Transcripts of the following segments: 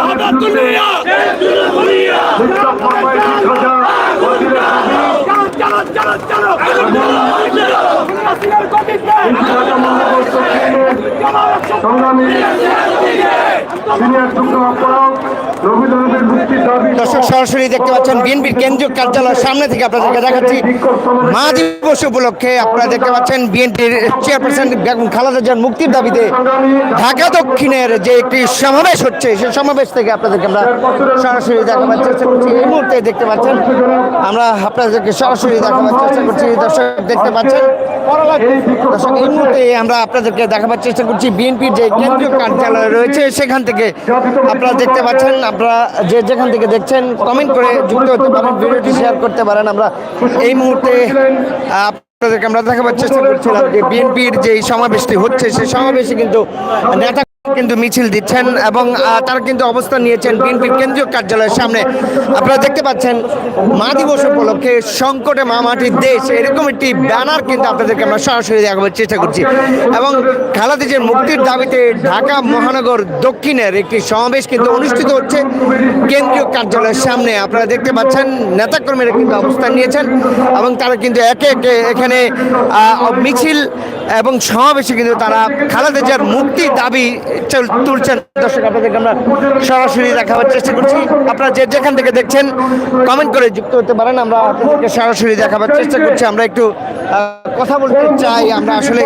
সংগ্রামী সিনিয়র যুগ্ম আহ্বায়ক রবীন্দ্রনাথের মুক্তির দাবি দর্শক সরাসরি দেখতে পাচ্ছেন বিএনপির কেন্দ্রীয় কার্যালয়ের সামনে থেকে আপনাদেরকে দেখাচ্ছি মা দিবস উপলক্ষে আপনারা দেখতে পাচ্ছেন বিএনপির চেয়ারপারসন বেগম খালেদা জিয়ার মুক্তির দাবিতে ঢাকা দক্ষিণের যে একটি সমাবেশ হচ্ছে সেই সমাবেশ থেকে আপনাদেরকে আমরা সরাসরি দেখাবার চেষ্টা করছি। এই মুহূর্তে দেখতে পাচ্ছেন আমরা আপনাদেরকে সরাসরি দেখাবার চেষ্টা করছি। দর্শক দেখতে পাচ্ছেন দর্শক এই মুহূর্তে আমরা আপনাদেরকে দেখাবার চেষ্টা করছি। বিএনপির যে কেন্দ্রীয় কার্যালয় রয়েছে সেখান থেকে আপনারা দেখতে পাচ্ছেন, আপনারা যে যেখান থেকে দেখছেন কমেন্ট করে যুক্ত হতে পারেন, ভিডিওটি শেয়ার করতে পারেন। আমরা এই মুহূর্তে আপনাদেরকে আমরা দেখাবার চেষ্টা করছিলাম যে বিএনপির যে সমাবেশটি হচ্ছে, সেই সমাবেশে কিন্তু নেতা কিন্তু মিছিল দিচ্ছেন এবং তারা কিন্তু অবস্থান নিয়েছেন বিএনপির কেন্দ্রীয় কার্যালয়ের সামনে। আপনারা দেখতে পাচ্ছেন, মা দিবস উপলক্ষে সংকটে মা মাটির দেশ, এরকম একটি ব্যানার কিন্তু আপনাদেরকে আমরা সরাসরি দেখাবার চেষ্টা করছি। এবং খালাদিজের মুক্তির দাবিতে ঢাকা মহানগর দক্ষিণের একটি সমাবেশ কিন্তু অনুষ্ঠিত হচ্ছে কেন্দ্রীয় কার্যালয়ের সামনে। আপনারা দেখতে পাচ্ছেন, নেতাকর্মীরা কিন্তু অবস্থান নিয়েছেন এবং তারা কিন্তু একে একে এখানে মিছিল এবং সমাবেশে কিন্তু তারা খালেদা জিয়ার মুক্তির দাবি তুলছেন দর্শক, আপনাদেরকে আমরা সরাসরি দেখাবার চেষ্টা করছি। আপনারা যে যেখান থেকে দেখছেন কমেন্ট করে যুক্ত হতে পারেন। আমরা আপনাদেরকে সরাসরি দেখাবার চেষ্টা করছি। আমরা একটু কথা বলতে চাই। আমরা আসলে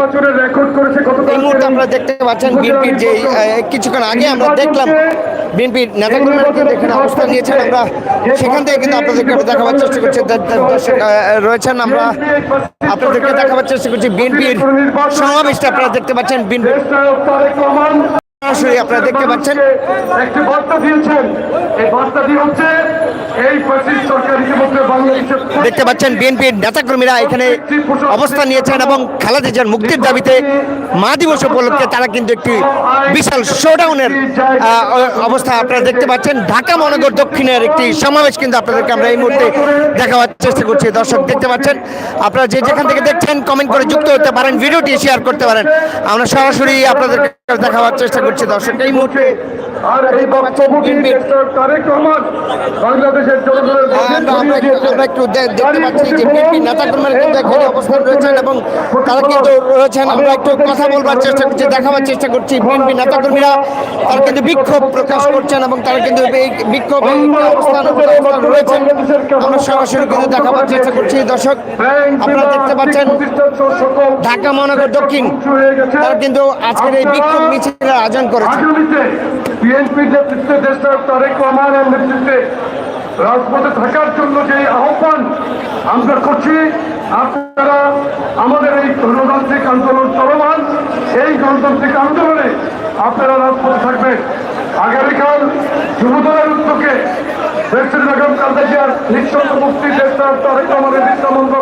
এই মুহূর্তে আমরা দেখতে পাচ্ছেন বিএনপির যে কিছুক্ষণ আগে আমরা দেখলাম বিএনপির নেতাকর্মীরা অবস্থান নিয়েছেন। আমরা সেখান থেকে কিন্তু আপনাদেরকে দেখাবার চেষ্টা করছি। দর্শক রয়েছেন আমরা আপনাদেরকে দেখাবার চেষ্টা করছি। বিএনপির সমাবেশটা আপনারা দেখতে পাচ্ছেন। বিএনপি দেশনায়ক তারেক রহমান সরাসরি আপনারা দেখতে পাচ্ছেন। একটি বার্তা দিয়েছেন। এই বার্তাটি হচ্ছে এই সরকার দেখতে পাচ্ছেন বিএনপির নেতাকর্মীরা এখানে অবস্থান নিয়েছেন এবং খালেদা জিয়ার মুক্তির দাবিতে মা দিবস উপলক্ষে তারা কিন্তু একটি বিশাল শোডাউনের অবস্থা আপনারা দেখতে পাচ্ছেন। ঢাকা মহানগর দক্ষিণের একটি সমাবেশ কিন্তু আপনাদেরকে আমরা এই মুহূর্তে দেখাবার চেষ্টা করছি। দর্শক দেখতে পাচ্ছেন? আপনারা যে যেখান থেকে দেখছেন কমেন্ট করে যুক্ত হতে পারেন ভিডিওটি শেয়ার করতে পারেন। আমরা সরাসরি আপনাদেরকে দেখাবার চেষ্টা করছি। দর্শক। এই মুহূর্তে আমরা একটু- দেখতে পাচ্ছি যে বিএনপি নেতাকর্মীরা কিন্তু এখানে অবস্থান রয়েছেন এবং তারা কিন্তু রয়েছেন। আমরা একটু কথা বলবার চেষ্টা করছি দেখাবার চেষ্টা করছি। বিএনপি নেতাকর্মীরা তারা কিন্তু বিক্ষোভ প্রকাশ করছেন এবং তারা কিন্তু এই বিক্ষোভ রয়েছেন। আমরা সরাসরি কিন্তু দেখাবার চেষ্টা করছি। দর্শক আপনারা দেখতে পাচ্ছেন ঢাকা মহানগর দক্ষিণ তারা কিন্তু আজকের এই বিক্ষোভ মিছিলের আয়োজন করেছে। বিএনপির রাজপথে থাকার জন্য যে আহ্বান আমরা করছি, আপনারা আমাদের এই গণতান্ত্রিক আন্দোলন চলমান। এই গণতান্ত্রিক আন্দোলনে আপনারা রাজপথে থাকবেন। আগামীকাল যুবদলের উদ্যোগে দেশের বেগম কালদাজিয়ার নিঃসন্দ মুক্তি দেশনায়ক তারেক রহমানের বিদ্যামন্দ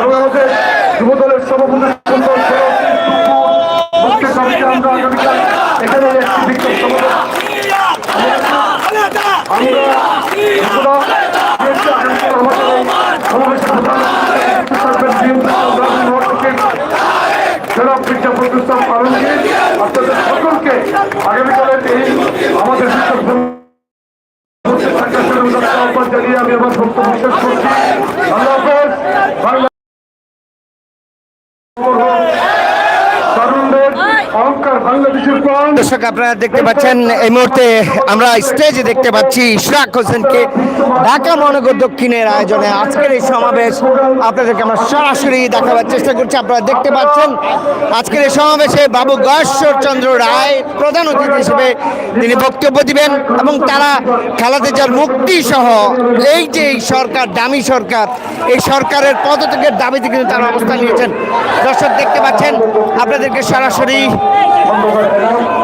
এবং আমাদের যুবদলের সভাপতি সুন্দর সড়ক মুক্তির আমরা আগামীকাল এখানে একটি বিক্ষোভ সমাবেশ সকলকে আগামীকালের আমাদের আহ্বান জানিয়ে আমি আমার বক্তব্য শেষ করছি হাফেজ বাংলা তরুণদের অহংকার বাংলাদেশের প্রাণ দর্শক, আপনারা দেখতে পাচ্ছেন, এই মুহূর্তে আমরা স্টেজে দেখতে পাচ্ছি ইশরাক হোসেনকে ঢাকা মহানগর দক্ষিণের আয়োজনে। আজকের এই সমাবেশ আপনাদেরকে আমরা সরাসরি দেখাবার চেষ্টা করছি। আপনারা দেখতে পাচ্ছেন, আজকের এই সমাবেশে বাবু গয়েশ্বর চন্দ্র রায় প্রধান অতিথি হিসেবে তিনি বক্তব্য দিবেন এবং তারা খালাদা যার মুক্তি সহ এই যে এই সরকার, দামি সরকার, এই সরকারের পদত্যাগের দাবিতে কিন্তু তারা অবস্থান নিয়েছেন। দর্শক, দেখতে পাচ্ছেন, আপনাদেরকে সরাসরি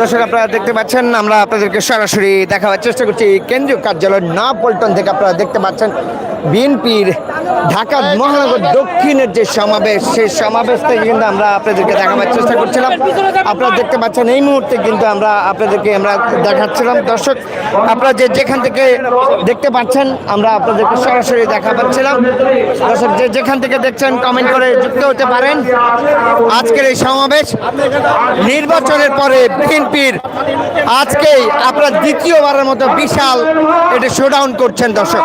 দর্শক, আপনারা দেখতে পাচ্ছেন, আমরা আপনাদেরকে সরাসরি দেখাবার চেষ্টা করছি। কেন্দ্রীয় কার্যালয় না পল্টন থেকে আপনারা দেখতে পাচ্ছেন, বিএনপির ঢাকা মহানগর দক্ষিণের যে সমাবেশ, সেই সমাবেশ থেকে কিন্তু আমরা আপনাদেরকে দেখাবার চেষ্টা করছিলাম। আপনারা দেখতে পাচ্ছেন, এই মুহূর্তে কিন্তু আমরা আপনাদেরকে আমরা দেখাচ্ছিলাম। দর্শক, আপনারা যে যেখান থেকে দেখতে পাচ্ছেন, আমরা আপনাদেরকে সরাসরি দেখা পাচ্ছিলাম দর্শক, যে যেখান থেকে দেখছেন কমেন্ট করে যুক্ত হতে পারেন। আজকের এই সমাবেশ নির্বাচনের পরে বিএনপির আজকেই আপনারা দ্বিতীয়বারের মতো বিশাল এটা শোডাউন করছেন দর্শক।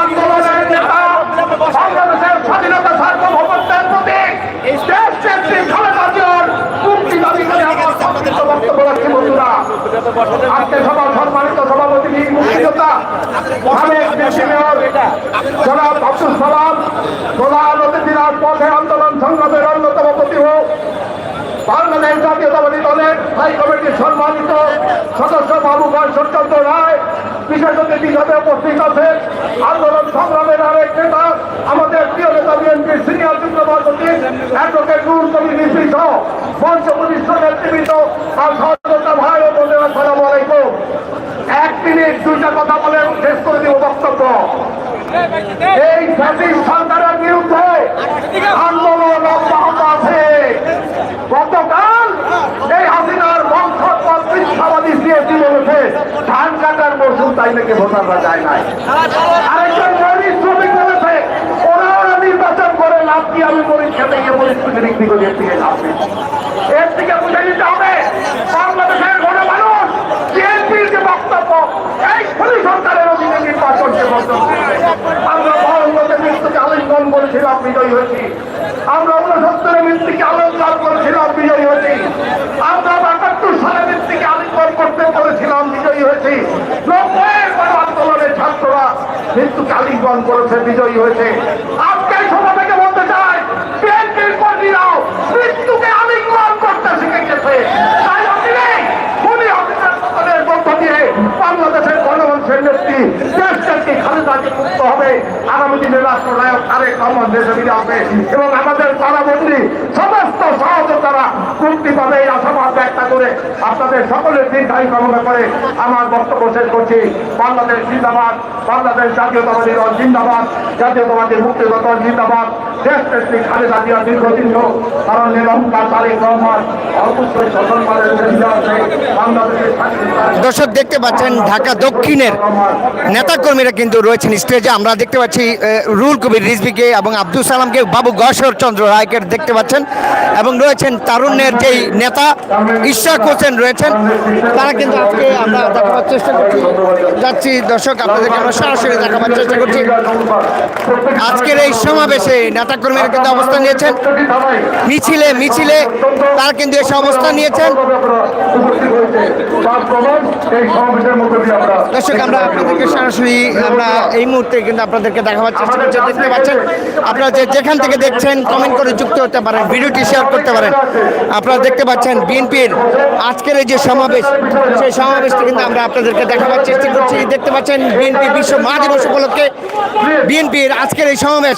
সভাপতি জনাব পথে আন্দোলন সংগ্রামের অন্যতম প্রতিহ বাংলাদেশ জাতীয়তাবাদী দলের স্থায়ী কমিটির সম্মানিত সদস্য বাবু চন্দ্র রায়, বিশেষ হিসাবে উপস্থিত আছেন। আন্দোলন সংগ্রামের আরেক নেতা, আমাদের প্রিয় নেতা বিএনপির সিনিয়র যুগ্ম মহাসচিব অ্যাডভোকেট নূর কবি সহ মঞ্চ প্রতিষ্ঠা নেতৃবৃন্দ আর সহযোগিতা ভাই ও বোনেরা সালাম আলাইকুম। এক মিনিট দুইটা কথা বলে শেষ করে দিব বক্তব্য। এই জাতির সরকারের বিরুদ্ধে আন্দোলন অব্যাহত আছে। গতকাল এই হাসিনার বংশোৎপদ মিথ্যাবাদী সিএসি বলেছে, ধান কাটার মৌসুম তাই নাকি ভোটাররা যায় নাই আরেকজন গরিব শ্রমিক বলেছে ওরা ওরা নির্বাচন করে, লাভ কি আমি পরীক্ষাতে গিয়ে পরিস্থিতি বিক্রি করে, এর থেকে লাভ নেই। এর থেকে বুঝে নিতে হবে, বাংলাদেশের গণমানুষ বিএনপির যে বক্তব্য, এই খুলি সরকারের অধীনে নির্বাচনকে করবে। আমরা মৃত্যুকে আলিঙ্গন করেছিলাম, বিজয়ী হয়েছি আমরা উনসত্তরের মৃত্যুকে আলোচনা করেছিলাম, বিজয়ী হয়েছি। আমরা বাহাত্তর সালে মৃত্যুকে আলিঙ্গন করতে বলেছিলাম, বিজয়ী হয়েছি। নব্বইয়ের আন্দোলনের ছাত্ররা মৃত্যুকে আলিঙ্গন করেছে, বিজয়ী হয়েছে। আজকে এই সভা থেকে বলতে চাই বিএনপির কর্মীরাও মৃত্যুকে আলিঙ্গন করতে শিখে গেছে তাই অচিরে খুনি অফিসের পতনের মধ্য দিয়ে বাংলাদেশের গণমানুষের নেত্রী দেশ নেত্রী খালেদাকে মুক্ত হবে আগামী দিনে রাষ্ট্রনায়ক তারেক রহমান দেশে ফিরে আসবে এবং আমাদের কারাবন্দি সমস্ত সহযোগিতারা মুক্তি পাবে এই আশাবাদ ব্যক্ত করে আপনাদের সকলের দীর্ঘায়ু কামনা করে আমার বক্তব্য শেষ করছি। বাংলাদেশ জিন্দাবাদ, বাংলাদেশ জাতীয়তাবাদী দল জিন্দাবাদ, জাতীয়তাবাদী মুক্তিগত জিন্দাবাদ। দর্শক দেখতে পাচ্ছেন ঢাকা দক্ষিণের নেতাকর্মীরা কিন্তু রয়েছেন স্টেজে। আমরা দেখতে পাচ্ছি রুল কবির রিজবিকে এবং আব্দুল সালামকে, বাবু গশর চন্দ্র রায়কে দেখতে পাচ্ছেন। এবং রয়েছেন তারুণ্যের যেই নেতা ইশাক হোসেন রয়েছেন। তারা কিন্তু আজকে আমরা দেখাবার চেষ্টা করছি। যাচ্ছি, দর্শক, আপনাদেরকে আমরা সরাসরি দেখাবার চেষ্টা করছি। আজকের এই সমাবেশে নেতাকর্মীরা কিন্তু অবস্থান নিয়েছেন। মিছিলে মিছিলে তারা কিন্তু এসে অবস্থান নিয়েছেন। দর্শক, আমরা আপনাদেরকে সরাসরি আমরা এই মুহূর্তে কিন্তু আপনাদেরকে দেখাবার চেষ্টা করছি। দেখতে পাচ্ছেন, আপনারা যে যেখান থেকে দেখছেন কমেন্ট করে যুক্ত হতে পারেন, ভিডিওটি শেয়ার করতে পারেন। আপনারা দেখতে পাচ্ছেন, বিএনপির আজকের এই যে সমাবেশ, সেই সমাবেশটি কিন্তু আমরা আপনাদেরকে দেখাবার চেষ্টা করছি। দেখতে পাচ্ছেন, বিএনপি বিশ্ব মা দিবস উপলক্ষে বিএনপির আজকের এই সমাবেশ।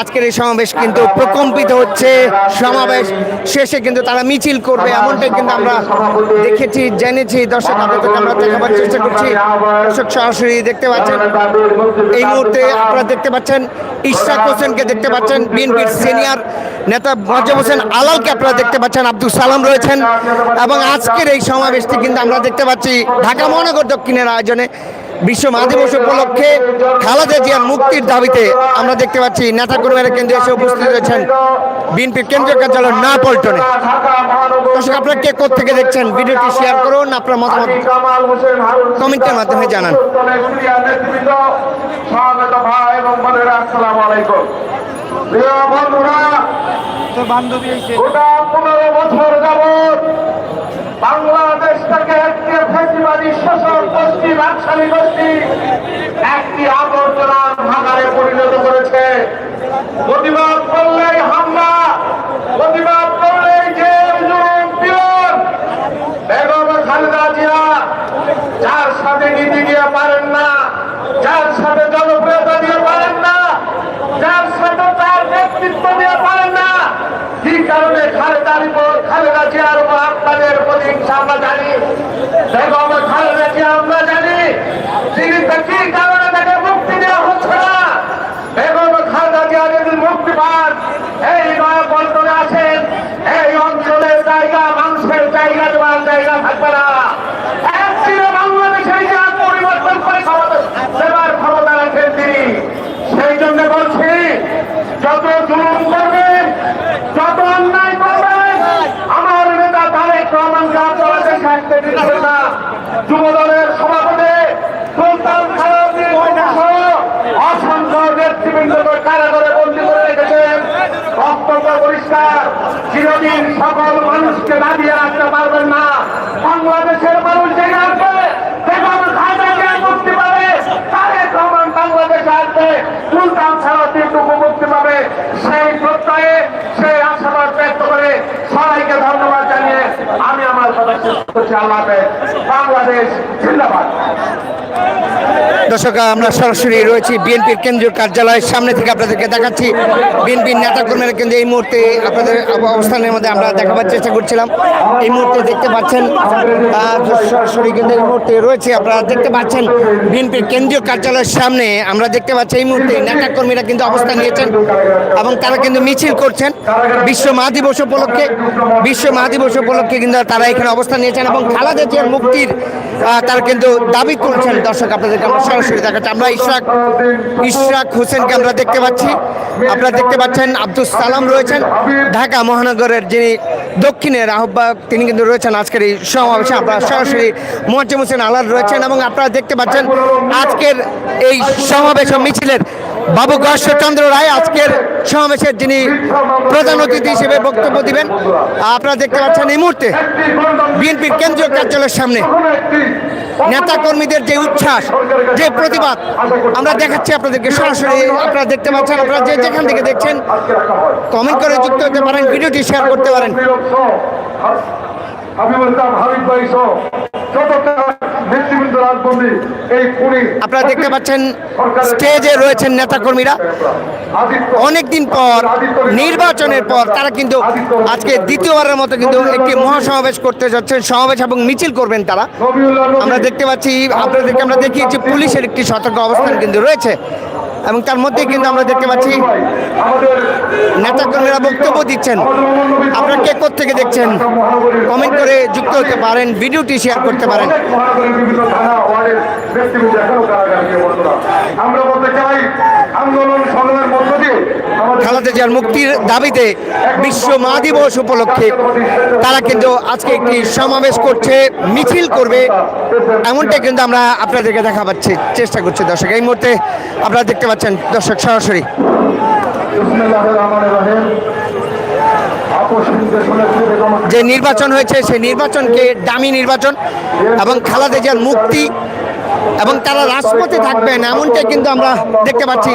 আজকের এই সমাবেশ কিন্তু প্রকম্পিত হচ্ছে। সমাবেশ শেষে কিন্তু তারা মিছিল করবে, এমনটাই কিন্তু আমরা দেখেছি, জেনেছি। দর্শক, আপনাদেরকে আমরা দেখাবার চেষ্টা করছি। দর্শক, সরাসরি দেখতে পাচ্ছেন, এই মুহূর্তে আপনারা দেখতে পাচ্ছেন, ইশরাক হোসেনকে দেখতে পাচ্ছেন, বিএনপির সিনিয়র নেতা মজ্জাম হোসেন আলালকে আপনারা দেখতে পাচ্ছেন, আব্দুল সালাম রয়েছেন। এবং আজকের এই সমাবেশটি কিন্তু আমরা দেখতে পাচ্ছি ঢাকা মহানগর দক্ষিণের আয়োজনে। বিশ্ব মা দিবস উপলক্ষে খালেদা জিয়ার মুক্তির দাবিতে আমরা দেখতে পাচ্ছি নেতাকর্মীরা কেন্দ্রে এসে উপস্থিত রয়েছেন বিএনপির কেন্দ্রীয় কার্যালয় না পল্টনে দর্শক আপনারা কে থেকে দেখছেন? ভিডিওটি শেয়ার করুন আপনার মতামত কমেন্টের মাধ্যমে জানান। ভাই রাজশাহী একটি ভাগারে পরিণত করেছে। প্রতিবাদ করলেই হামলা, প্রতিবাদ করলেই জেল খালেদা যার সাথে নীতি দিয়ে পারেন না, যার সাথে জনপ্রিয়তা দিয়ে পারেন না, যার সাথে তার নেতৃত্ব দিয়ে পারেন না, কি কারণে খালেদার উপর, খালেদা জিয়ার উপর আপনাদের প্রতি ইনশাল্লাহ জানি? বেগম খালেদা তাকে মুক্তি দেওয়া হচ্ছে না। বেগম খালেদা জিয়া যদি মুক্তি পান, এই অঞ্চলের জায়গা, মানুষের পরিবর্তন করে তিনি। সেই জন্য বলছি, যত যত আমার নেতা তারেক রহমানকে আপনারা থাকতে দিচ্ছেন না যুব দলের সভাপতি সুলতান অসংখ্য নেতৃবৃন্দকে কারাগারে বন্দী করে রেখেছেন। বক্তব্য পরিষ্কার। চিরদিন সকল মানুষকে দাঁড়িয়ে রাখতে পারবেন না। বাংলাদেশের মানুষ জেগে আসবে, বেগম খালেদাকে মুক্তি পাবে, তারেক রহমান বাংলাদেশে আসবে, সুলতান সালাউদ্দিনটুকু মুক্তি পাবে। সেই প্রত্যয়ে, সেই আশাবাদ ব্যক্ত করে সবাইকে ধন্যবাদ জানিয়ে আমি আমার কথা শেষ করছি দর্শক, আমরা সরাসরি রয়েছি বিএনপির কেন্দ্রীয় কার্যালয়ের সামনে থেকে আপনাদেরকে দেখাচ্ছি। বিএনপির নেতাকর্মীরা কিন্তু এই মুহূর্তে আপনাদের অবস্থানের মধ্যে আমরা দেখাবার চেষ্টা করছিলাম। এই মুহূর্তে দেখতে পাচ্ছেন সরাসরি কিন্তু এই মুহূর্তে রয়েছে। আপনারা দেখতে পাচ্ছেন, বিএনপির কেন্দ্রীয় কার্যালয়ের সামনে আমরা দেখতে পাচ্ছি এই মুহূর্তে নেতাকর্মীরা কিন্তু অবস্থান নিয়েছেন এবং তারা কিন্তু মিছিল করছেন। বিশ্ব মা দিবস উপলক্ষে, বিশ্ব মা দিবস উপলক্ষে কিন্তু তারা এখানে অবস্থান নিয়েছেন। এবং খালাদা জিয়ার মুক্তির তারা কিন্তু দাবি করছেন দর্শক আপনাদেরকে আমরা সরাসরি দেখাচ্ছি। আমরা ইশরাক ইশরাক হোসেনকে আমরা দেখতে পাচ্ছি। আপনারা দেখতে পাচ্ছেন আব্দুল সালাম রয়েছেন। ঢাকা মহানগরের যিনি দক্ষিণের আহ্বায়ক, তিনি কিন্তু রয়েছেন আজকের এই সমাবেশে। আপনারা সরাসরি মোয়াজ্জেম হোসেন আলাদ রয়েছেন এবং আপনারা দেখতে পাচ্ছেন আজকের এই সমাবেশ মিছিলের বাবু চন্দ্র রায় আজকের সমাবেশের যিনি প্রধান অতিথি হিসেবে বক্তব্য দিবেন, আপনারা দেখতে পাচ্ছেন এই মুহূর্তে বিএনপির কেন্দ্রীয় কার্যালয়ের সামনে নেতা কর্মীদের যে উচ্ছ্বাস, যে প্রতিবাদ, আমরা দেখাচ্ছি আপনাদেরকে সরাসরি। আপনারা দেখতে পাচ্ছেন, আপনারা যে যেখান থেকে দেখছেন কমেন্ট করে যুক্ত হতে পারেন, ভিডিওটি শেয়ার করতে পারেন। আপনারা দেখতে পাচ্ছেন স্টেজে রয়েছেন নেতাকর্মীরা। অনেকদিন পর নির্বাচনের পর তারা কিন্তু আজকে দ্বিতীয়বারের মতো কিন্তু একটি মহাসমাবেশ করতে যাচ্ছেন। সমাবেশ এবং মিছিল করবেন তারা। আমরা দেখতে পাচ্ছি আপনাদেরকে আমরা দেখিয়েছি পুলিশের একটি সতর্ক অবস্থান কিন্তু রয়েছে। এবং তার মধ্যে কিন্তু আমরা দেখতে পাচ্ছি নেতাকর্মীরা বক্তব্য দিচ্ছেন। আপনারা কে থেকে দেখছেন? কমেন্ট করে যুক্ত হতে পারেন, ভিডিওটি শেয়ার করতে পারেন। আমরা বলতে চাই, আন্দোলন আমাদের খালাদা জিয়ার মুক্তির দাবিতে বিশ্ব মা দিবস উপলক্ষে তারা কিন্তু আজকে একটি সমাবেশ করছে, মিছিল করবে। এমনটাই কিন্তু আমরা আপনাদেরকে দেখা পাচ্ছি চেষ্টা করছি দর্শক। এই মুহূর্তে আপনারা দেখতে পাচ্ছেন দর্শক সরাসরি। যে নির্বাচন হয়েছে, সেই নির্বাচনকে দামি নির্বাচন এবং খালাদা জিয়ার মুক্তি এবং তারা রাজপথে থাকবেন, এমনটাই কিন্তু আমরা দেখতে পাচ্ছি।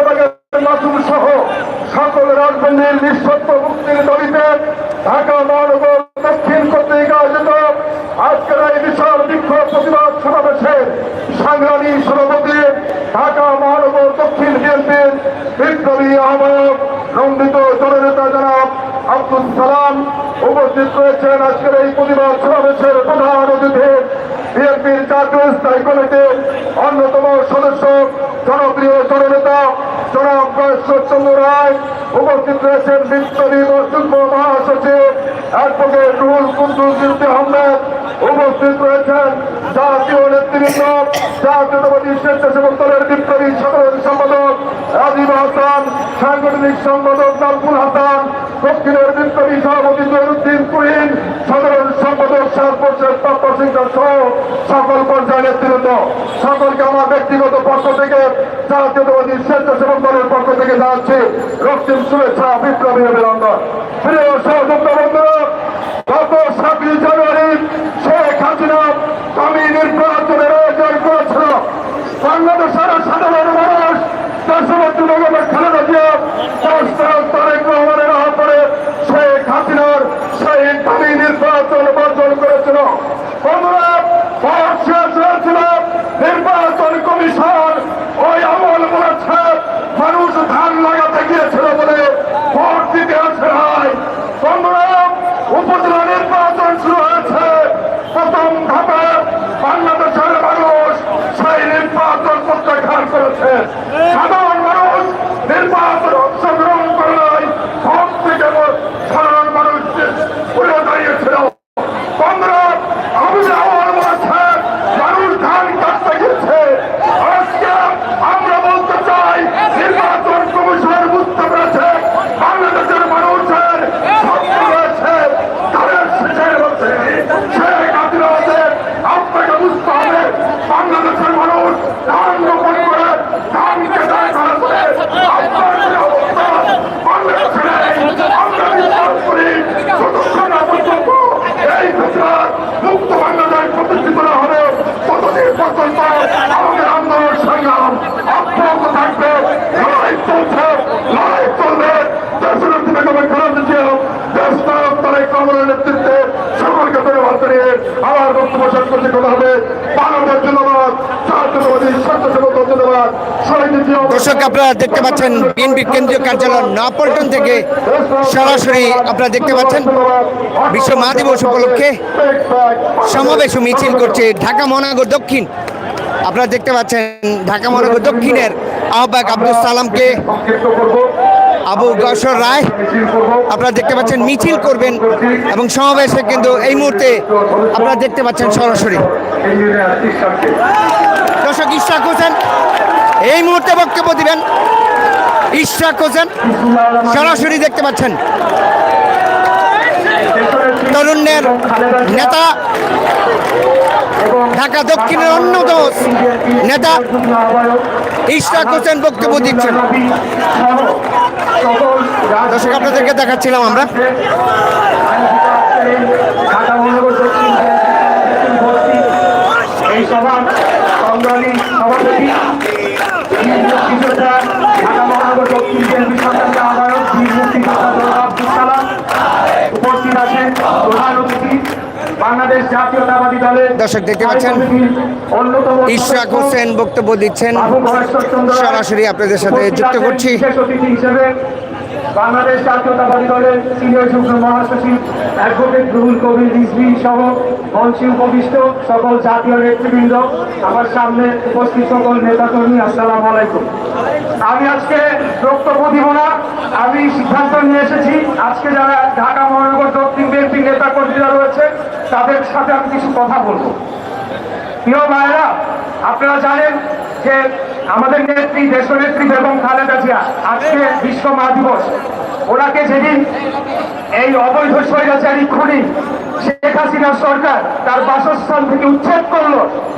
রাজবন্দীর নিঃশর্ত মুক্তির দাবিতে ঢাকা মহানগর দক্ষিণ কর্তৃক আয়োজিত আজকের এই বিশাল বিক্ষোভ প্রতিবাদ সমাবেশের সংগ্রামী সভাপতি ঢাকা মহানগর দক্ষিণ বিএনপির বিপ্লবী আহ্বায়ক নন্দিত জননেতা জনাব আব্দুল সালাম উপস্থিত রয়েছেন আজকের এই প্রতিবাদ সমাবেশের প্রধান অতিথি বিএনপির জাতীয় স্থায়ী কমিটির অন্যতম সদস্য জনাব রায় উপস্থিত রয়েছেন বিপ্লবী যুগ্ম মহাসচিব অ্যাডভোকেট রুহুল কুদ্দুস আহমেদ, উপস্থিত রয়েছেন জাতীয় নেতৃবৃন্দ, জাতীয়তাবাদী স্বেচ্ছাসেবক দলের বিপ্লবী সাধারণ সম্পাদক রাজীব হাসান, সাংগঠনিক সম্পাদক নালকুল হাসান, দক্ষিণের বিপ্লবী সভাপতি জয়ুদ্দিন কুহিন সাধারণ সম্পাদক সাতবর্ষের সহ সকল পর্যায়ের নেতৃবৃন্দ সকলকে আমার ব্যক্তিগত পক্ষ থেকে, জাতীয়তাবাদী স্বেচ্ছাসেবক দলের পক্ষ থেকে জানাচ্ছি রক্তিম শুভেচ্ছা, বিপ্লবী অভিনন্দন। প্রিয় সহযোগিতা বন্ধুরা, গত সাতই জানুয়ারি শেখ হাসিনা আমি নির্বাচনের আয়োজন করেছিল বাংলাদেশের সাধারণ মানুষ দেশবর্তী বাংলাদেশের মানুষ করেছে। জানিয়ে দর্শক, আপনারা দেখতে পাচ্ছেন বিএনপির কেন্দ্রীয় কার্যালয় নয়াপল্টন থেকে সরাসরি আপনারা দেখতে পাচ্ছেন বিশ্ব মা দিবস উপলক্ষে সমাবেশ মিছিল করছে ঢাকা মহানগর দক্ষিণ। আপনারা দেখতে পাচ্ছেন ঢাকা মহানগর দক্ষিণের আহ্বায়ক আব্দুল সালামকে আবু গসর রায়, আপনারা দেখতে পাচ্ছেন মিছিল করবেন এবং সমাবেশে কিন্তু এই মুহূর্তে আপনারা দেখতে পাচ্ছেন সরাসরি। দর্শক, ইশরাক হোসেন, এই মুহূর্তে বক্তব্য দিবেন। ইশরাক হোসেন, সরাসরি দেখতে পাচ্ছেন। তরুণের নেতা ঢাকা দক্ষিণের অন্যতম নেতা ইশরাক হোসেন বক্তব্য দিচ্ছেন। দর্শক আপনাদেরকে দেখাচ্ছিলাম আমরা। এই সভাপতি দর্শক দেখতে পাচ্ছেন? ইশরাক হোসেন বক্তব্য দিচ্ছেন। সরাসরি আপনাদের সাথে যুক্ত করছি। বাংলাদেশ জাতীয়তাবাদী দলের সিনিয়র যুগ্ম মহাসচিব অ্যাডভোকেট রুহুল কবির রিজভি সহ মঞ্চে উপবিষ্ট সকল জাতীয় নেতৃবৃন্দ, আমার সামনে উপস্থিত সকল নেতাকর্মী, আসসালাম আলাইকুম। আমি আজকে বক্তব্য দিব না, আমি সিদ্ধান্ত নিয়ে এসেছি। আজকে যারা ঢাকা মহানগর দক্ষিণ বিএনপি নেতা কর্মীরা রয়েছে, তাদের সাথে আমি কিছু কথা বলব। প্রিয় ভাইরা আপনারা জানেন যে আমাদের নেত্রী দেশনেত্রী বেগম খালেদা জিয়া, আজকে বিশ্ব মা দিবস। ওনাকে যেদিন এই অবৈধ স্বৈরাচারী খুনি শেখ হাসিনা সরকার তার বাসস্থান থেকে উচ্ছেদ করল,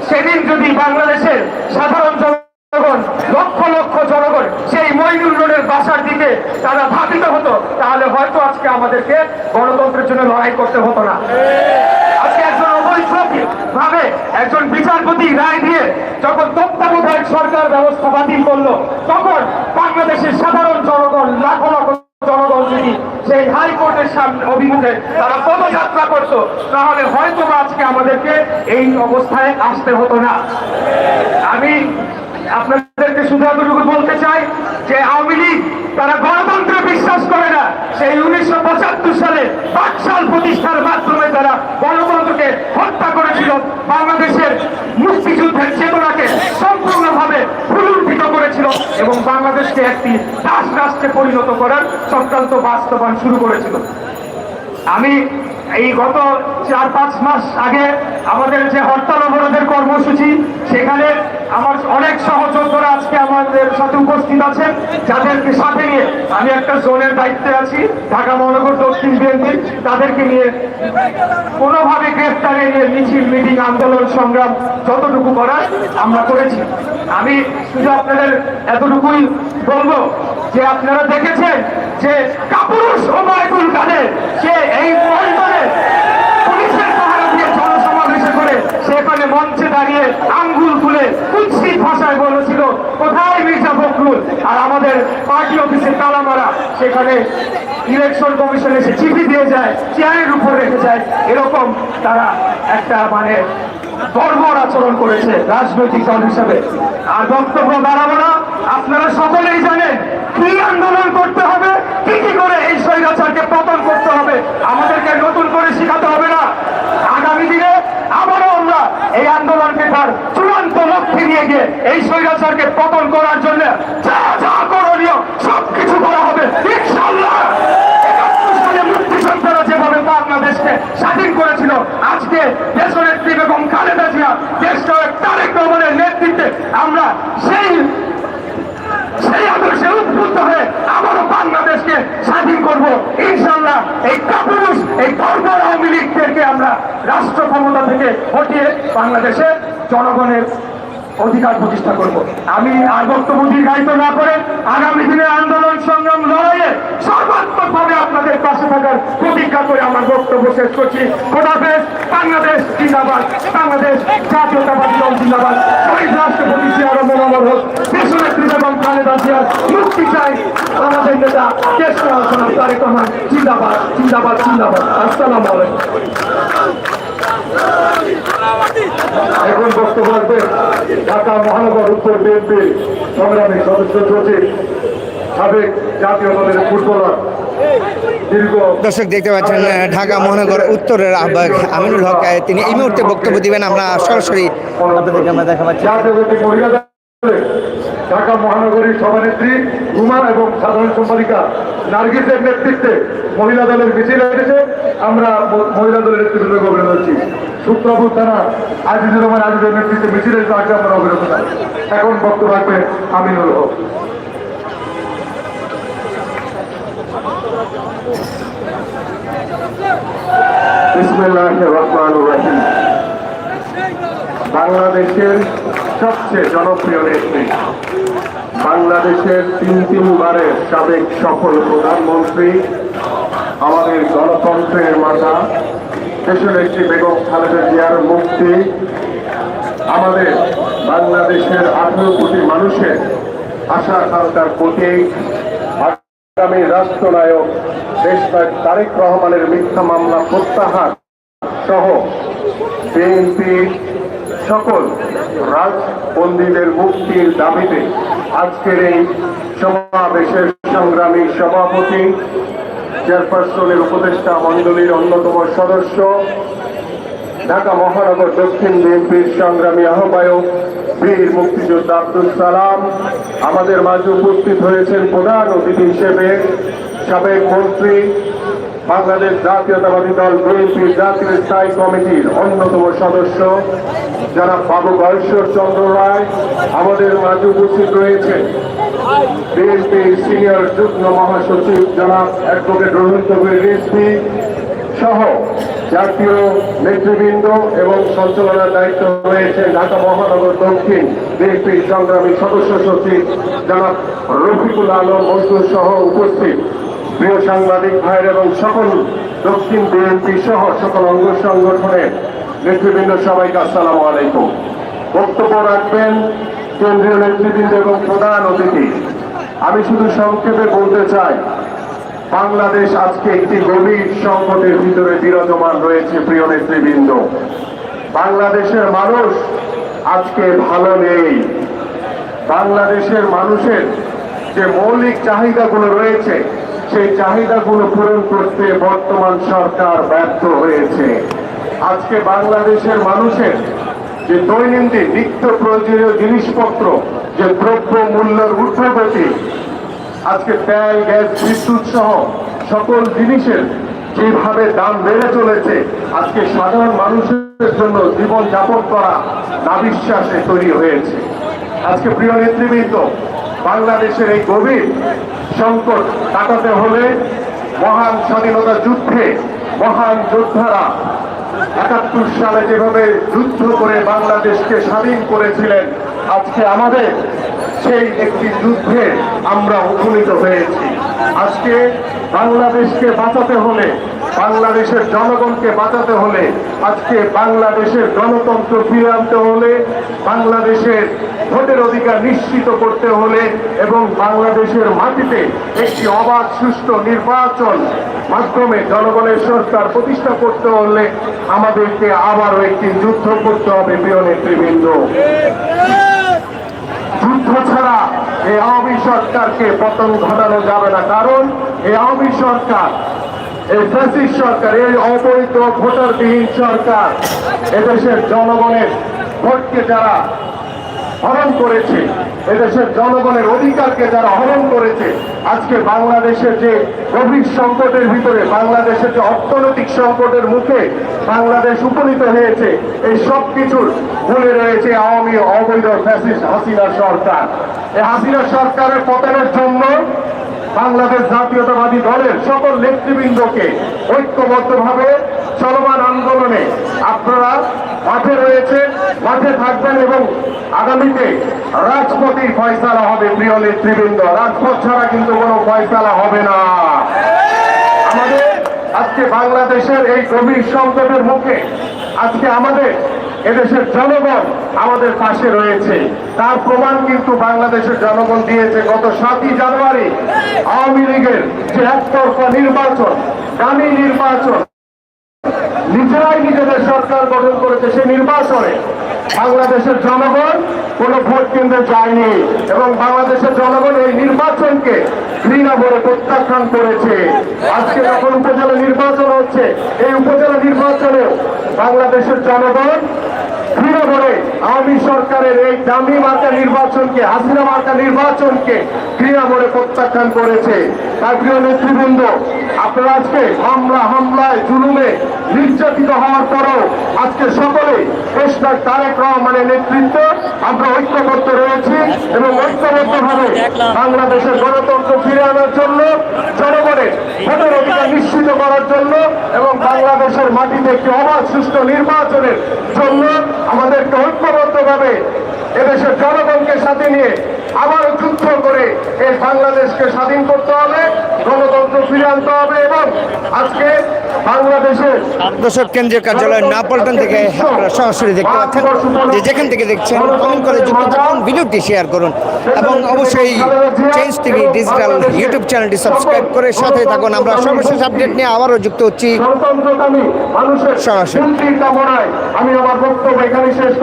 সেদিন যদি বাংলাদেশের সাধারণ জনগণ, লক্ষ লক্ষ জনগণ সেই মইনুল রোডের বাসার দিকে তারা ধাবিত হতো, তাহলে হয়তো আজকে আমাদেরকে গণতন্ত্রের জন্য লড়াই করতে হতো না। ভাবে একজন বিচারপতি রায় দিয়ে যখন তত্ত্বাবধায়ক সরকার ব্যবস্থা বাতিল করল, তখন বাংলাদেশের সাধারণ জনগণ, লাখো লাখ জনগণ যদি সেই হাইকোর্টের সামনে অভিমুখে তারা পদযাত্রা করতো, তাহলে হয়তো আজকে আমাদেরকে এই অবস্থায় আসতে হতো না। আমি আপনাদেরকে শুধু বলতে চাই যে আওয়ামী লীগ, তারা গণতন্ত্রে বিশ্বাস করে সেই উনিশশো পঁচাত্তর সালে পাঁচ সাল প্রতিষ্ঠার মাধ্যমে তারা গণতন্ত্রকে হত্যা করেছিল। বাংলাদেশের মুক্তিযুদ্ধের চেতনাকে সম্পূর্ণভাবে পুনরুদ্ধিত করেছিল এবং বাংলাদেশকে একটি দাস রাষ্ট্রে পরিণত করার সংক্রান্ত বাস্তবায়ন শুরু করেছিল। আমি এই গত চার পাঁচ মাস আগে আমাদের যে হরতাল অবরোধের কর্মসূচি, সেখানে আমার অনেক সহযোদ্ধারা আজকে আমাদের সাথে উপস্থিত আছেন, যাদেরকে সাথে নিয়ে আমি একটা জোনের দায়িত্বে আছি, ঢাকা মহানগর দক্ষিণ বিএনপি, তাদেরকে নিয়ে কোনোভাবে গ্রেফতারে নিয়ে মিছিল, মিটিং, আন্দোলন, সংগ্রাম যতটুকু করার আমরা করেছি। আমি শুধু আপনাদের এতটুকুই বলব যে আপনারা দেখেছেন যে কাপুরুষ ওবায়দুল কাদের, সে এই ময়দানে পুলিশের পাহারা দিয়ে জনসমাবেশে করে সেখানে মঞ্চে দাঁড়িয়ে আঙ্গুল তুলে কুৎসিত ভাষায় বলেছিল, কোথায় মির্জা ফখরুল? আর আমাদের পার্টি অফিসে তালা মারা সেখানে ইলেকশন কমিশন এসে চিঠি দিয়ে যায়, চেয়ারের উপর রেখে যায়। এরকম তারা একটা মানে বর্বর আচরণ করেছে রাজনৈতিক দল হিসেবে। আর বক্তব্য দাঁড়াবো না, আপনারা সকলেই জানেন কি আন্দোলন করতে হবে, কি কি করে এই স্বৈরাচারকে পতন করতে হবে। আমাদেরকে নতুন করে শেখাতে হবে না। আগামী দিনে আবারও আমরা এই আন্দোলনকে দেখার চূড়ান্ত লক্ষ্যে নিয়ে গিয়ে এই স্বৈরাচারকে পতন করার জন্য যা যা করণীয় সবকিছু করা হবে। স্বাধীন করেছিল, আজকে নেতৃত্বে আমরা সেই সেই আদর্শে উদ্ভুত হয়ে আবারও বাংলাদেশকে স্বাধীন করব। ইনশাল্লাহ এই কাপুরুষ, এই বর্বর আওয়ামী লীগদেরকে আমরা রাষ্ট্র ক্ষমতা থেকে হটিয়ে বাংলাদেশে জনগণের অধিকার প্রতিষ্ঠা করব। আমি আর বক্তব্য দীর্ঘায়িত না করে আগামী দিনের আন্দোলন সংগ্রাম লড়াইয়ে সর্বাত্মকভাবে আপনাদের পাশে থাকার প্রতিজ্ঞা করে আমার বক্তব্য শেষ করছি। খোদাফেজ বাংলাদেশ জিন্দাবাদ, বাংলাদেশ জাতীয়তাবাদী দল জিন্দাবাদ। শহীদ রাষ্ট্রপতি জিয়া রহমান হোক। মুক্তি চাই। আমাদের নেতা দেশ তারেক রহমান জিন্দাবাদ জিন্দাবাদ জিন্দাবাদ। আসসালামু আলাইকুম। এখন বক্তব্য রাখবেন ঢাকা মহানগর উত্তর বিএনপির সংগ্রামী সদস্য সচিব সাবেক জাতীয় দলের ফুটবলার দর্শক দেখতে পাচ্ছেন ঢাকা মহানগর উত্তরের আহ্বায়ক আমিনুল হক তিনি এই মুহূর্তে বক্তব্য দিবেন। আমরা সরাসরি আপনাদেরকে আমরা দেখা পাচ্ছি ঢাকা মহানগরীর সভানেত্রী রুমা এবং সাধারণ সম্পাদিকা নার্গিসের নেতৃত্বে মহিলা দলের মিছিল এসেছে। আমরা মহিলা দলের নেতৃত্বে অভিনন্দন করছি সূত্রপুর থানা, আজিজুর রহমান আজিজের নেতৃত্বে মিছিল এসে আগে আমরা অভিনন্দন। এখন বক্তব্য রাখবে আমিনুল হক। বাংলাদেশের সবচেয়ে জনপ্রিয় নেত্রী। বাংলাদেশের তিন তিনবারের সাবেক সফল প্রধানমন্ত্রী, আমাদের গণতন্ত্রের মাতা দেশনেত্রী বেগম খালেদা জিয়ার মুক্তি, আমাদের বাংলাদেশের আঠারো কোটি মানুষের আশা আকাঙ্ক্ষার প্রতীক আগামী রাষ্ট্রনায়ক দেশনায়ক তারেক রহমানের মিথ্যা মামলা প্রত্যাহার সহ বিএনপি সকল রাজবন্দীদের মুক্তির দাবিতে আজকের এই সমাবেশের সংগ্রামী সভাপতি, চেয়ারপারসনের উপদেষ্টা মণ্ডলীর অন্যতম সদস্য, ঢাকা মহানগর দক্ষিণ বিএনপির সংগ্রামী আহ্বায়ক, বীর মুক্তিযোদ্ধা আব্দুল সালাম, আমাদের মাঝে উপস্থিত হয়েছেন প্রধান অতিথি হিসেবে সাবেক মন্ত্রী বাংলাদেশ জাতীয়তাবাদী দল বিএনপির জাতীয় স্থায়ী কমিটির অন্যতম সদস্য যারা বাবু গয়েশ্বর চন্দ্র রায় আমাদের মাঝে উপস্থিত রয়েছে। বিএনপির সিনিয়র যুগ্ম মহাসচিব জনাব অ্যাডভোকেট রোহিত রিজভী সহ জাতীয় নেতৃবৃন্দ এবং সঞ্চালনার দায়িত্ব রয়েছে ঢাকা মহানগর দক্ষিণ বিএনপির সংগ্রামী সদস্য সচিব জনাব রফিকুল আলম মজদুর সহ উপস্থিত। প্রিয় সাংবাদিক ভাইয়ের এবং সকল দক্ষিণ বিএনপি সহ সকল অঙ্গ সংগঠনের নেতৃবৃন্দ সবাইকে আসসালামু আলাইকুম। বক্তব্য রাখবেন কেন্দ্রীয় নেতৃবৃন্দ এবং প্রধান অতিথি। আমি শুধু সংক্ষেপে বলতে চাই, বাংলাদেশ আজকে একটি গভীর সংকটের ভিতরে বিরাজমান রয়েছে, প্রিয় নেতৃবৃন্দ। বাংলাদেশের মানুষ আজকে ভালো নেই। বাংলাদেশের মানুষের যে মৌলিক চাহিদাগুলো রয়েছে সেই চাহিদাগুলো পূরণ করতে বর্তমান সরকার ব্যর্থ হয়েছে। আজকে বাংলাদেশের মানুষের যে দৈনন্দিন নিত্য প্রয়োজনীয় জিনিসপত্র, যে দ্রব্য মূল্যের ঊর্ধ্বগতি, আজকে তেল, গ্যাস, বিদ্যুৎ সহ সকল জিনিসের যেভাবে দাম বেড়ে চলেছে, আজকে সাধারণ মানুষের জন্য জীবন যাপন করা নাবিশ্বাসে তৈরি হয়েছে। আজকে প্রিয় নেতৃবৃন্দ, বাংলাদেশের এই গভীর সংকট কাটাতে হলে মহান স্বাধীনতা যুদ্ধে মহান যোদ্ধারা একাত্তর সালে যেভাবে যুদ্ধ করে বাংলাদেশকে স্বাধীন করেছিলেন, আজকে আমাদের সেই একটি যুদ্ধে আমরা উপনীত হয়েছি। আজকে বাংলাদেশকে বাঁচাতে হলে, বাংলাদেশের জনগণকে বাঁচাতে হলে, আজকে বাংলাদেশের গণতন্ত্র ফিরে আনতে হলে, বাংলাদেশের ভোটের অধিকার নিশ্চিত করতে হলে এবং বাংলাদেশের মাটিতে একটি অবাধ, সুষ্ঠু নির্বাচন মাধ্যমে জনগণের সরকার প্রতিষ্ঠা করতে হলে আমাদেরকে আবারও একটি যুদ্ধ করতে হবে, প্রিয় নেতৃবৃন্দ। যুদ্ধ ছাড়া এই আওয়ামী সরকারকে পতন ঘটানো যাবে না। কারণ এই আওয়ামী সরকার, এই ফ্যাসিস সরকার, এই অবৈধ ভোটারবিহীন সরকার এদেশের জনগণের ভোটকে যারা হরণ করেছে, এদেশের জনগণের অধিকারকে যারা হরণ করেছে, আজকে বাংলাদেশের যে গভীর সংকটের ভিতরে বাংলাদেশের যে অর্থনৈতিক সংকটের মুখে বাংলাদেশ উপনীত হয়েছে, এই সব কিছুর মূলে রয়েছে আওয়ামী অবৈধ ফ্যাসিস হাসিনা সরকার। হাসিনা সরকারের পতনের জন্য বাংলাদেশ জাতীয়তাবাদী দলের সকল নেতৃবৃন্দকে ঐক্যবদ্ধভাবে চলমান আন্দোলনে আপনারা মাঠে রয়েছে মাঠে থাকবেন এবং আগামীতে রাজপথেই ফয়সালা হবে, প্রিয় নেতৃবৃন্দ। রাজপথ ছাড়া কিন্তু কোনো ফয়সালা হবে না। আমাদের আজকে বাংলাদেশের এই গভীর সংকটের মুখে, আজকে আমাদের এদেশের জনগণ আমাদের পাশে রয়েছে। তার প্রমাণ কিন্তু বাংলাদেশের জনগণ দিয়েছে গত সাতই জানুয়ারি। আওয়ামী লীগের যে একতরফা নির্বাচন দামি নির্বাচন নিজেরাই নিজেদের সরকার গঠন করেছে সেই নির্বাচনে বাংলাদেশের জনগণ কোনো ভোট কেন্দ্রে যায়নি এবং বাংলাদেশের জনগণ এই নির্বাচনকে ঘৃণা ভরে প্রত্যাখ্যান করেছে। আজকে যখন উপজেলা নির্বাচন হচ্ছে, এই উপজেলা নির্বাচনেও বাংলাদেশের জনগণ ঘৃণা ভরে আওয়ামী সরকারের এই দামি মার্কা নির্বাচনকে, হাসিনা মার্কা নির্বাচনকে ঘৃণা ভরে প্রত্যাখ্যান করেছে। তাই প্রিয় নেতৃবৃন্দ, আপনারা আজকে হামলা, হামলায়, জুলুমে নির্যাতিত হওয়ার পরও আজকে সকলে দেশটার তারেক রহমানের নেতৃত্ব আমরা ঐক্যবদ্ধ রয়েছি এবং ঐক্যবদ্ধভাবে বাংলাদেশের গণতন্ত্র ফিরে আনার জন্য, জনগণের ভোটের অধিকার নিশ্চিত করার জন্য এবং বাংলাদেশের মাটিতে একটি অবাধ সুষ্ঠু নির্বাচনের জন্য আমাদেরকে ঐক্যবদ্ধভাবে এদেশের জনগণকে সাথে নিয়ে আবার যুদ্ধ করে এই বাংলাদেশকে স্বাধীন করতে হবে গণতন্ত্র ফিরে আনতে হবে এবং আজকে বাংলাদেশের দর্শক কেন্দ্রীয় কার্যালয় নাপল্টন থেকে আপনারা সরাসরি দেখতে পাচ্ছেন যে যেখান থেকে দেখছেন কমেন্ট করে যুক্ত থাকুন ভিডিওটি শেয়ার করুন এবং অবশ্যই চেঞ্জ টিভি ডিজিটাল ইউটিউব চ্যানেলটি সাবস্ক্রাইব করে সাথে থাকুন আমরা সর্বশেষ আপডেট নিয়ে আবারও যুক্ত হচ্ছি সরাসরি। আমি আমার বক্তব্য এখানে শেষ